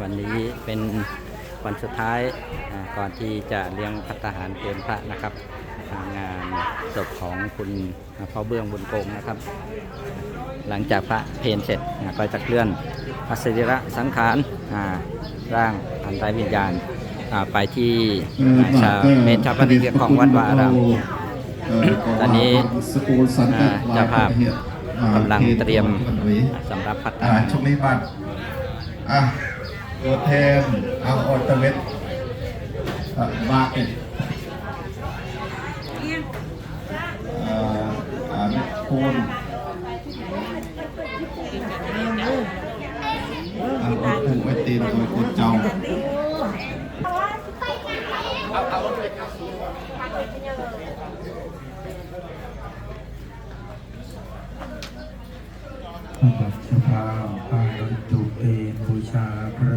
วันนี้เป็นวันสุดท้ายอ่าก่อนที่จะเลี้ยงพัตตาหารเพลพระนะครับอ่างานศพของคุณพ่อเบื้องบุญโกงนะครับ หลังจากพระเพลเสร็จอ่าก็จะเคลื่อนพระสรีระสังขารอ่าร่างอันไร้วิญญาณอ่าไปที่อ่าชาเมนชาปนิกของวัดวาอารามตอนนี้สกูลสันอ่าเจ้าภาพกำลังเตรียมสำหรับพัตตาอ่าหารชมนิบัตรอะ ตัวแทนอาออตเวทอะบาเอ็ดอาเมคูณอันออกผูกไว้ตีนโดยคุณเจ้าพระบั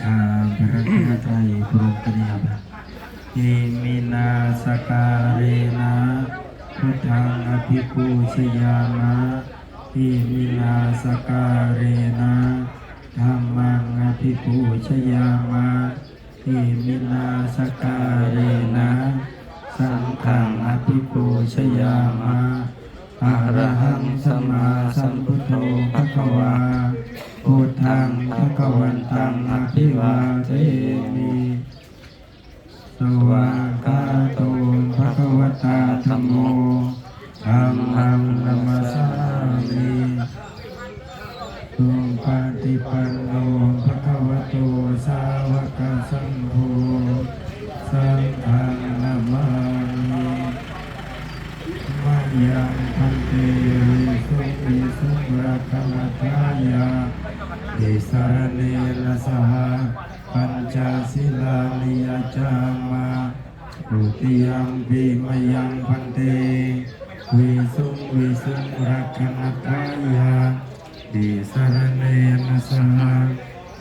ชาพระรัตนตรัยพระกริยาอิมินาสการเรนะพุทธังอภิปูชยามะอิมินาสการเรนะธรรมังอภิปูชยามะอิมินาสการเรนะสังฆังอภิปูชยามะอะระหังสมมาสัมพุทโธภะคะวาพุทธังภะคะวันิวาเทมิสวากาโตภะคะวตาธัมโมธัมมังนัมสสามิตุปาติปันโนภะคะวโตสาวกสังโฆสังฆังนามามิมายังพันเตวิสุวิสุราคมทายา ติสารเนรสหปัญจศิลานิยจามาอุติยัมปีมายังพันเตวิสุงวิสุงราคมาทายาติสารเนรสห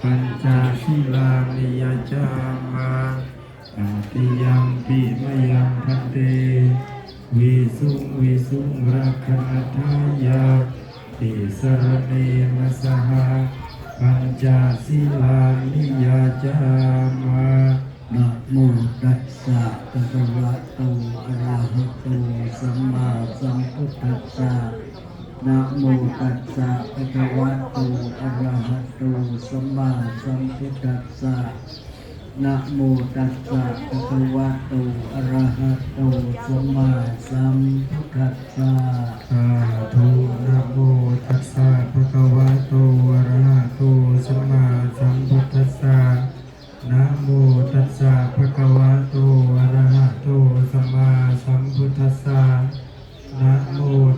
ปัญจศิลานิยจามาอุติยัมปีมายังพันเตวิสุงวิสุงรักขณทายาติสารเนนะสห ปัญจศีลานิยาจามานะโมตัสสะภะคะวะโตอะระหะโตสัมมาสัมพุทธัสสะนะโมตัสสะภะคะวะโตอะระหะโตสัมมาสัมพุทธัสสะนะโมตัสสะภะคะวะโตอะระหะโตสัมมาสัมพุทธัสสะสาธุ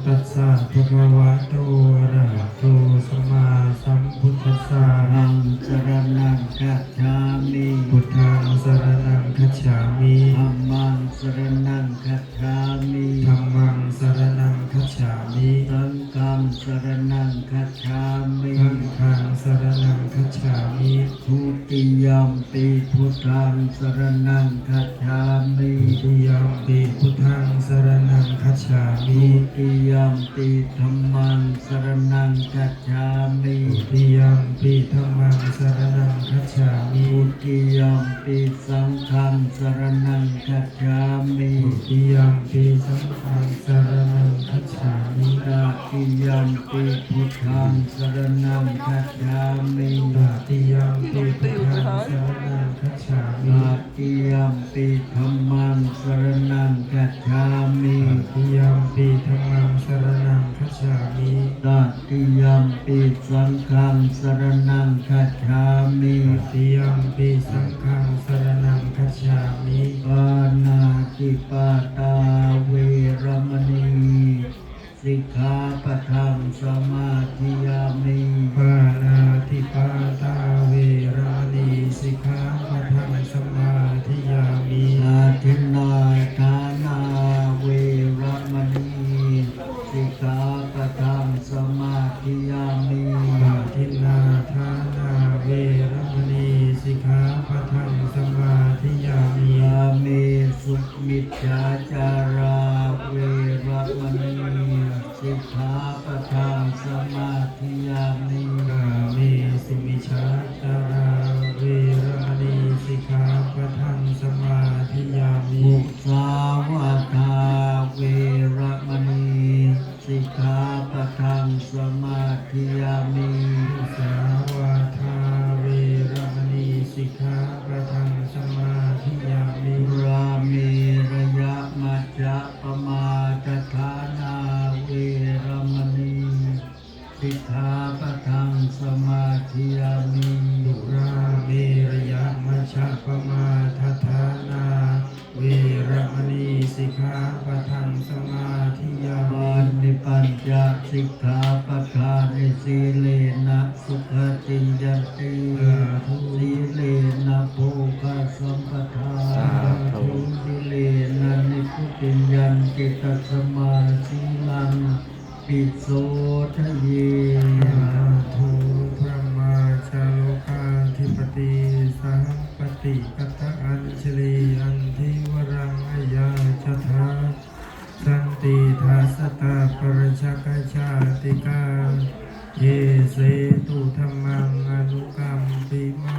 ตัสสะภะคะวะโตอะระหะโตสัมมาสัมพุทธัสสะนังสรณังคัจฉามิพุทธังสรณังคัจฉามิธัมมังสรณังคัจฉามิ ธัมมังสรณังคัจฉามิ สังฆังสรณังคัจฉามิ สังฆังสรณังคัจฉามิ ทุติยัมปิพุทธังส รณังคัจฉามิทุติยมปิพุทธังสรณังคัจฉามิทุติยมปิธัมมังสรณังคัจฉามิทุติยมปิธัมมังสรณังคัจฉามิทุติยมปิสังฆังสรณังคัจฉามิทุติยมปิสังฆังสรณังคัจฉามิตติยมปิพุทธังสรณังคัจฉามิตติยมปิพุทธังสรณังคัจฉามิ ตติ ยัมปิธัมมังสรณังคัจฉามิตติยัมปิธัมมังสรณังคัจฉามิตติยัมปิสังฆังสรณังคัจฉามิตติยัมปิสังฆังสรณังคัจฉามิปานาติปาตาเวรมณีสิกขาปะทังสมาธิยามิปานาติปาตาเวรมณีสิกขาปะทังสมา ทังสมาธิยามิยุราเมรยะมัชฌะปมาทัฐานาเวรมณีสิกขาปทังสมาธิยามิปัญญาสิกขาปทานสีเลนะสุขติยติสีเลนะโภคสัมปทาทุสีเลนะนิพุติยันติตัสมาสีลังปิโสทะเย ชลีอันทิวรังอายาชทาสันติทาสตาปรชกชาติกาเยเสตุธรรมังอนุกรรมปิมังภาชา